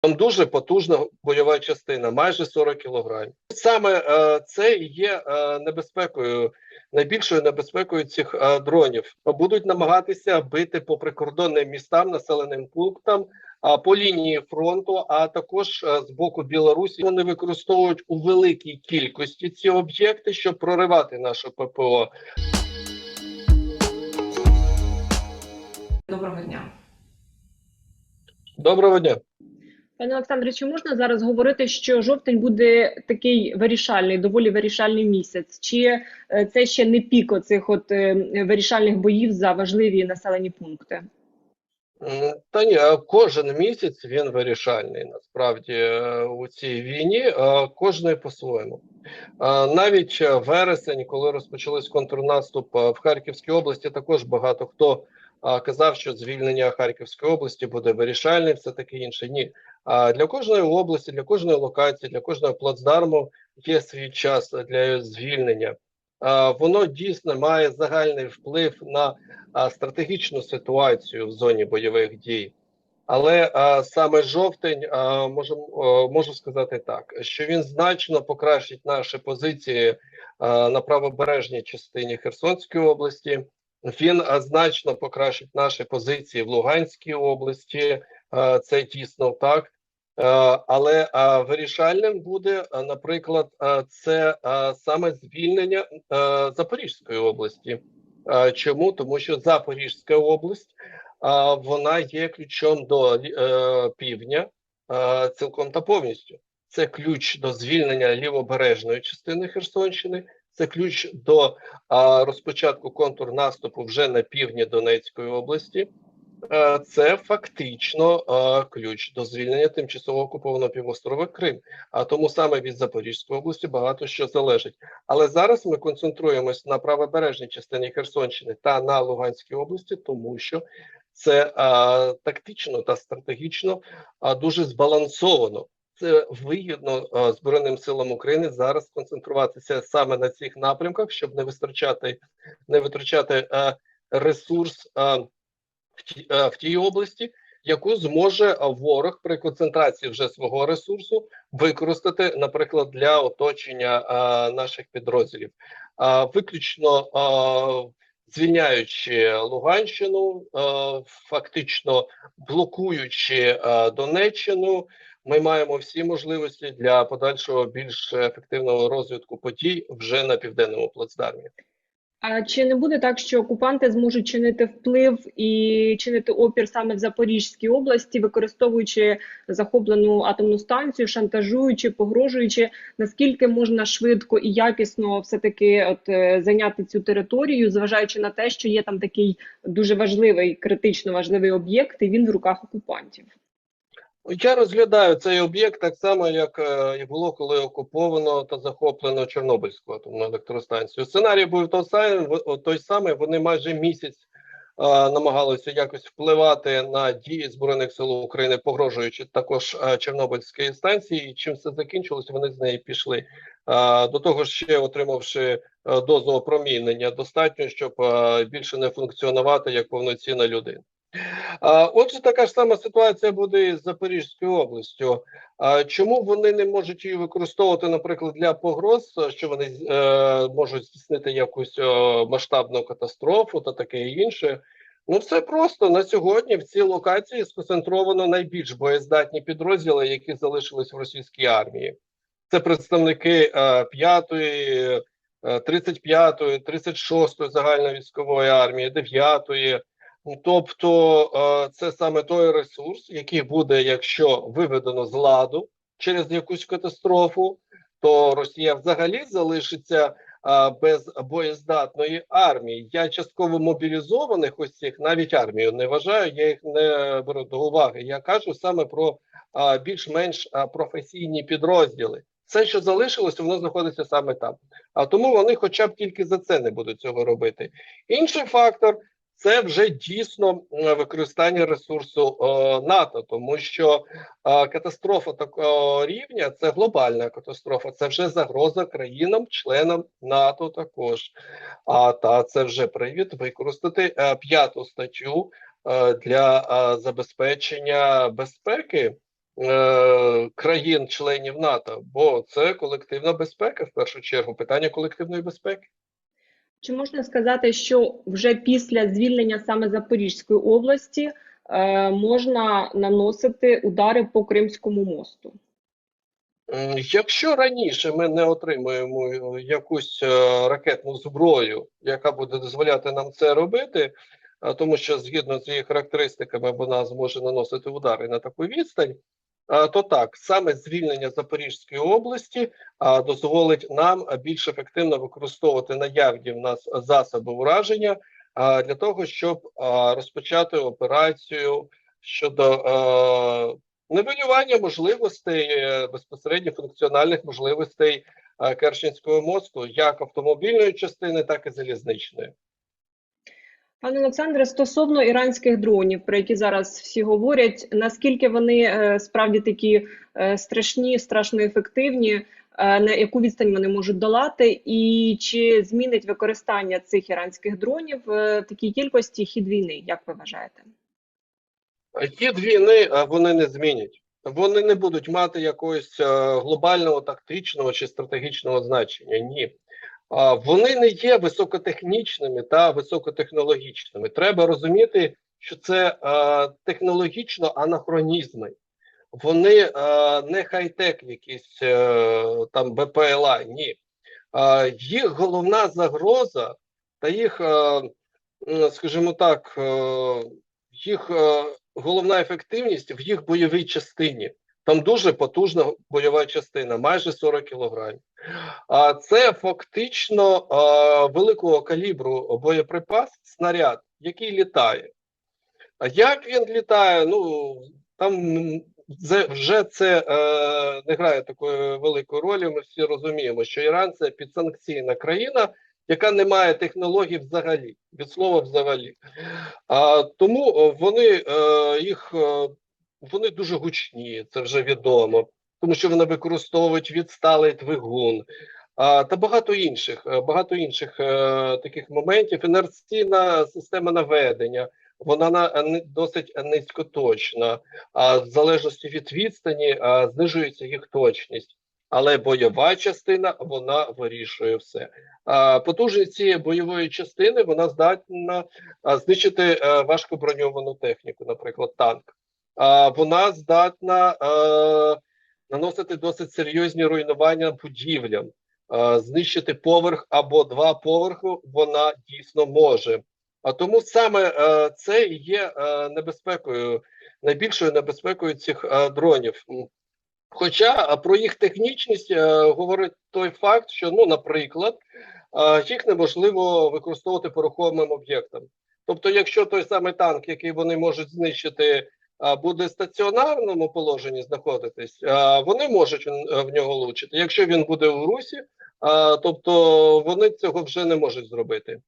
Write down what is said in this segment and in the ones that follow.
Там дуже потужна бойова частина, майже 40 кілограмів. Саме е, це є е, небезпекою, найбільшою небезпекою цих е, дронів. Будуть намагатися бити по прикордонним містам, населеним пунктам, а по лінії фронту, а також е, з боку Білорусі. Вони використовують у великій кількості ці об'єкти, щоб проривати наше ППО. Доброго дня. Доброго дня. Пане Олександре, чи можна зараз говорити, що жовтень буде такий вирішальний, доволі вирішальний місяць? Чи е, це ще не пік оцих от е, вирішальних боїв за важливі населені пункти? Та ні, а кожен місяць він вирішальний насправді е, у цій війні, е, кожний по-своєму. Е, Навіть е, вересень, коли розпочався контрнаступ е, в Харківській області, також багато хто е, казав, що звільнення Харківської області буде вирішальним, все таке інше. Ні. А для кожної області, для кожної локації, для кожного плацдарму є свій час для звільнення. Воно дійсно має загальний вплив на стратегічну ситуацію в зоні бойових дій. Але а, саме жовтень а, можем, о, можу сказати так, що він значно покращить наші позиції а, на правобережній частині Херсонської області. Він а, значно покращить наші позиції в Луганській області. А, це дійсно так. Е, Але вирішальним буде, наприклад, це саме звільнення е, Запорізької області. Чому? Тому що Запорізька область вона є ключом до е, півдня е, цілком та повністю. Це ключ до звільнення лівобережної частини Херсонщини. Це ключ до а, розпочатку контрнаступу вже на півдні Донецької області. Е, Це фактично е, ключ до звільнення тимчасово окупованого півострова Крим. А тому саме від Запорізької області багато що залежить. Але зараз ми концентруємось на правобережній частині Херсонщини та на Луганській області, тому що це а, тактично та стратегічно а, дуже збалансовано. Це вигідно а, Збройним силам України зараз концентруватися саме на цих напрямках, щоб не витрачати, не витрачати а, ресурс а, в, ті, в тій області, яку зможе ворог при концентрації вже свого ресурсу використати, наприклад, для оточення а, наших підрозділів. А, виключно звільняючи Луганщину, е, фактично блокуючи е, Донеччину, ми маємо всі можливості для подальшого більш ефективного розвитку подій вже на південному плацдармі. А чи не буде так, що окупанти зможуть чинити вплив і чинити опір саме в Запорізькій області, використовуючи захоплену атомну станцію, шантажуючи, погрожуючи, наскільки можна швидко і якісно все-таки от е, зайняти цю територію, зважаючи на те, що є там такий дуже важливий, критично важливий об'єкт, і він в руках окупантів? Я розглядаю цей об'єкт так само, як е, і було, коли окуповано та захоплено Чорнобильську атомну електростанцію. Сценарій був той самий. Вони майже місяць е, намагалися якось впливати на дії збройних сил України, погрожуючи також е, Чорнобильській станції. І чим все закінчилось, вони з неї пішли. До того ж, ще отримавши дозу опромінення, достатньо, щоб більше не функціонувати як повноцінна людина. Отже, така ж сама ситуація буде і з Запорізькою областю. Чому вони не можуть її використовувати, наприклад, для погроз, що вони е, можуть здійснити якусь е, масштабну катастрофу та таке інше? Ну, все просто на сьогодні в цій локації сконцентровано найбільш боєздатні підрозділи, які залишились в російській армії. Це представники е, 5-ї, е, 35-ї, 36-ї загальновійськової армії, 9-ї. Тобто е, це саме той ресурс, який буде, якщо виведено з ладу через якусь катастрофу, то Росія взагалі залишиться е, без боєздатної армії. Я частково мобілізованих ось цих навіть армію не вважаю, я їх не беру до уваги. Я кажу саме про е, більш-менш професійні підрозділи. Все, що залишилось, воно знаходиться саме там. А тому вони, хоча б тільки за це не будуть цього робити. Інший фактор це вже дійсно е, використання ресурсу е, НАТО, тому що е, катастрофа такого рівня це глобальна катастрофа, це вже загроза країнам, членам НАТО також. А та це вже привід використати п'яту статтю для забезпечення безпеки країн-членів НАТО, бо це колективна безпека в першу чергу, питання колективної безпеки. Чи можна сказати, що вже після звільнення саме Запорізької області е, можна наносити удари по Кримському мосту? Якщо раніше ми не отримуємо е, якусь е, ракетну зброю, яка буде дозволяти нам це робити, тому що згідно з її характеристиками вона зможе наносити удари на таку відстань, то так, саме звільнення Запорізької області дозволить нам більш ефективно використовувати наявні в нас засоби ураження для того, щоб розпочати операцію щодо е, нивелювання можливостей е, безпосередньо функціональних можливостей е, Керченського мосту, як автомобільної частини, так і залізничної. Пане Олександре, стосовно іранських дронів, про які зараз всі говорять, наскільки вони е, справді такі е, страшні, страшно ефективні, е, на яку відстань вони можуть долати, і чи змінить використання цих іранських дронів в такій кількості хід війни? Як ви вважаєте? Хід війни вони не змінять. Вони не будуть мати якогось глобального тактичного чи стратегічного значення. Ні. Вони не є високотехнічними та високотехнологічними. Треба розуміти, що це технологічно анахронізми. Вони не хай-тек, якісь е, там БПЛА. Ні. Їх головна загроза та їх, е, скажімо так, е, їх головна ефективність в їх бойовій частині. Там дуже потужна бойова частина, майже 40 кілограмів. А це фактично а, великого калібру боєприпас, снаряд, який літає. А як він літає? Ну там вже це е, не грає такої великої ролі. Ми всі розуміємо, що Іран це підсанкційна країна, яка не має технологій взагалі, від слова взагалі. А, тому вони е, їх е, вони дуже гучні, це вже відомо, тому що вони використовують відсталий двигун. А, та багато інших, е, багато інших е, таких моментів. Інерційна система наведення, вона на е, досить низькоточна, а в залежності від відстані а, знижується їх точність. Але бойова частина вона вирішує все. А, потужність цієї бойової частини вона здатна а, знищити е, важкоброньовану техніку, наприклад, танк. Вона здатна е, наносити досить серйозні руйнування будівлям, е, знищити поверх або два поверхи вона дійсно може. А тому саме е, це є небезпекою, найбільшою небезпекою цих дронів. Хоча про їх технічність говорить той факт, що, ну, наприклад, їх неможливо використовувати по рухомим об'єктам. Тобто, якщо той самий танк, який вони можуть знищити, буде в стаціонарному положенні знаходитись, вони можуть в- в нього влучити. Якщо він буде в русі, тобто вони цього вже не можуть зробити.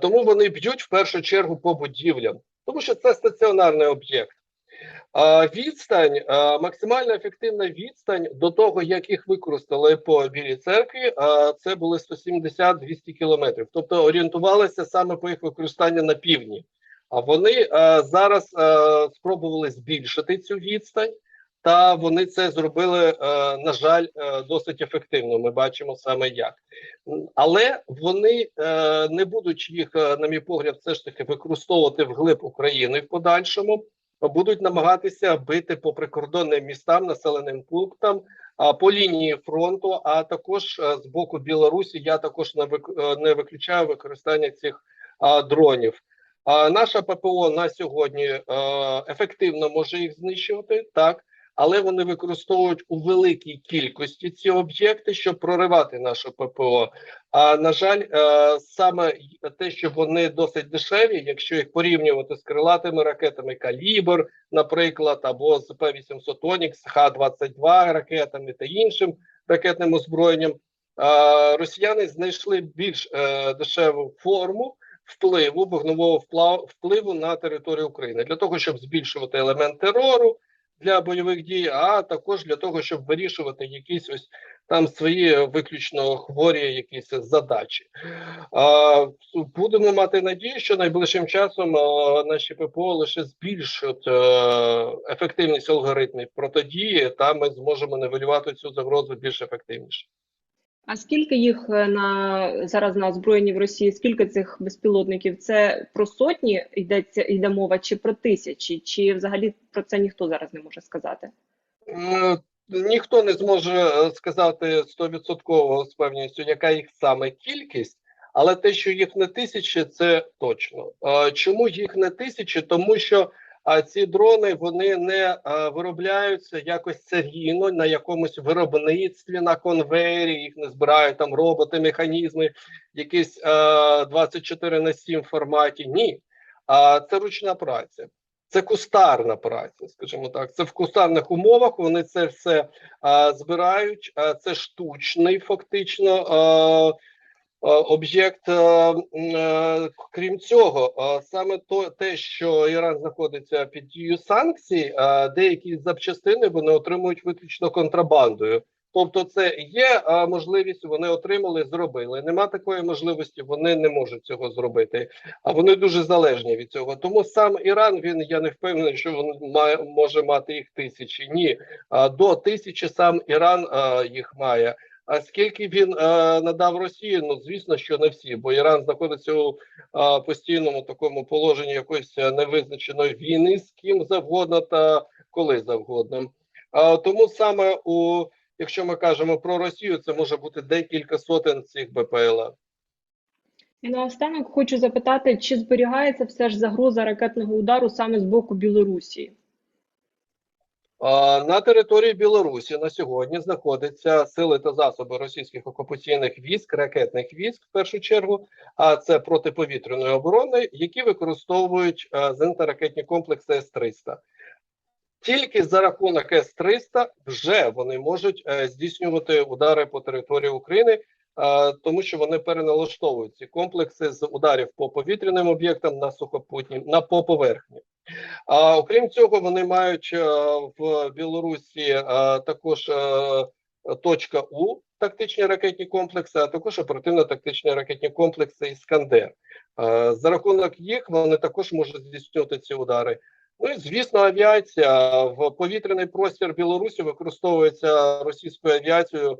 Тому вони б'ють в першу чергу по будівлям, тому що це стаціонарний об'єкт. Відстань, максимально ефективна відстань до того, як їх використали по Білій церкві, це були 170-200 кілометрів. Тобто орієнтувалися саме по їх використанню на півдні. А вони е, зараз е, спробували збільшити цю відстань, та вони це зробили, е, на жаль, досить ефективно. Ми бачимо саме як. Але вони не будуть їх, на мій погляд, все ж таки використовувати вглиб України в подальшому. Будуть намагатися бити по прикордонним містам, населеним пунктам, по лінії фронту, а також з боку Білорусі. Я також не виключаю використання цих дронів. А наша ППО на сьогодні е, ефективно може їх знищувати, так, але вони використовують у великій кількості ці об'єкти, щоб проривати нашу ППО. А на жаль, е, саме те, що вони досить дешеві, якщо їх порівнювати з крилатими ракетами Калібр, наприклад, або з П-800 Онікс, Х-22 ракетами та іншим ракетним озброєнням, е, росіяни знайшли більш дешеву форму впливу, вогнового впла- впливу на територію України для того, щоб збільшувати елемент терору, для бойових дій, а також для того, щоб вирішувати якісь ось там свої виключно хворі якісь задачі. Будемо мати надію, що найближчим часом наші ППО лише збільшать е, ефективність алгоритмів протидії, та ми зможемо нивелювати цю загрозу більш ефективніше. А скільки їх е, на зараз на озброєнні в Росії? Скільки цих безпілотників? Це про сотні йдеться йде мова, чи про тисячі, чи взагалі про це ніхто зараз не може сказати? Ніхто не зможе е, сказати стовідсотково з певністю, яка їх саме кількість, але те, що їх не тисячі, це точно. Е, Чому їх не тисячі? Тому що а, ці дрони вони не е, виробляються якось серійно на якомусь виробництві на конвейері, їх не збирають там роботи, механізми, якісь е, 24 на 7 форматі. Ні, а це ручна праця. Це кустарна праця, скажімо так. Це в кустарних умовах. Вони це все а, збирають. А, це штучний, фактично а, а, об'єкт. А, крім цього, саме то те, що Іран знаходиться під дією санкцій, деякі запчастини вони отримують виключно контрабандою. Тобто, це є можливість, вони отримали, зробили. Нема такої можливості, вони не можуть цього зробити а вони дуже залежні від цього. Тому сам Іран він я не впевнений, що він має може мати їх тисячі. Ні, а, до тисячі сам Іран їх має. А скільки він а, надав Росії? Ну звісно, що не всі, бо Іран знаходиться у а, постійному такому положенні якоїсь невизначеної війни з ким завгодно та коли завгодно. А, тому саме у якщо ми кажемо про Росію, це може бути декілька сотень цих БПЛА. І наостанок хочу запитати, чи зберігається все ж загроза ракетного удару саме з боку Білорусі? На території Білорусі на сьогодні знаходяться сили та засоби російських окупаційних військ, ракетних військ в першу чергу, а це протиповітряної оборони, які використовують а, зенітно-ракетні комплекси С-300. Тільки за рахунок С-300 вже вони можуть е, здійснювати удари по території України, е, тому що вони переналаштовують ці комплекси з ударів по повітряним об'єктам на сухопутні на по поверхні. А окрім цього, вони мають е, в Білорусі е, також е, точка У тактичні ракетні комплекси, а також оперативно-тактичні ракетні комплекси Іскандер. За рахунок їх вони також можуть здійснювати ці удари. Ну і звісно, авіація в повітряний простір Білорусі використовується російською авіацією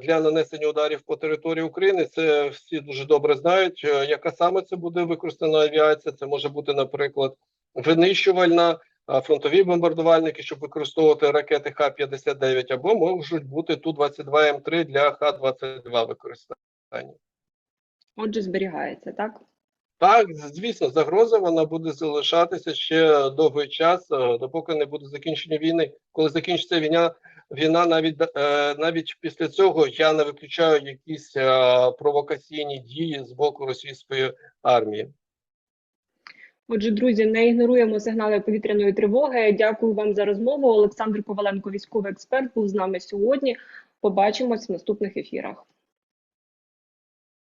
для нанесення ударів по території України. Це всі дуже добре знають. Яка саме це буде використана авіація? Це може бути, наприклад, винищувальна, фронтові бомбардувальники, щоб використовувати ракети Х-59, або можуть бути Ту-22М3 для Х-22 використання. Отже, зберігається, так? Так, звісно, загроза вона буде залишатися ще довгий час, е, допоки не буде закінчення війни. Коли закінчиться війна, війна навіть е, навіть після цього я не виключаю якісь е, провокаційні дії з боку російської армії. Отже, друзі, не ігноруємо сигнали повітряної тривоги. Дякую вам за розмову. Олександр Коваленко, військовий експерт, був з нами сьогодні. Побачимось в наступних ефірах.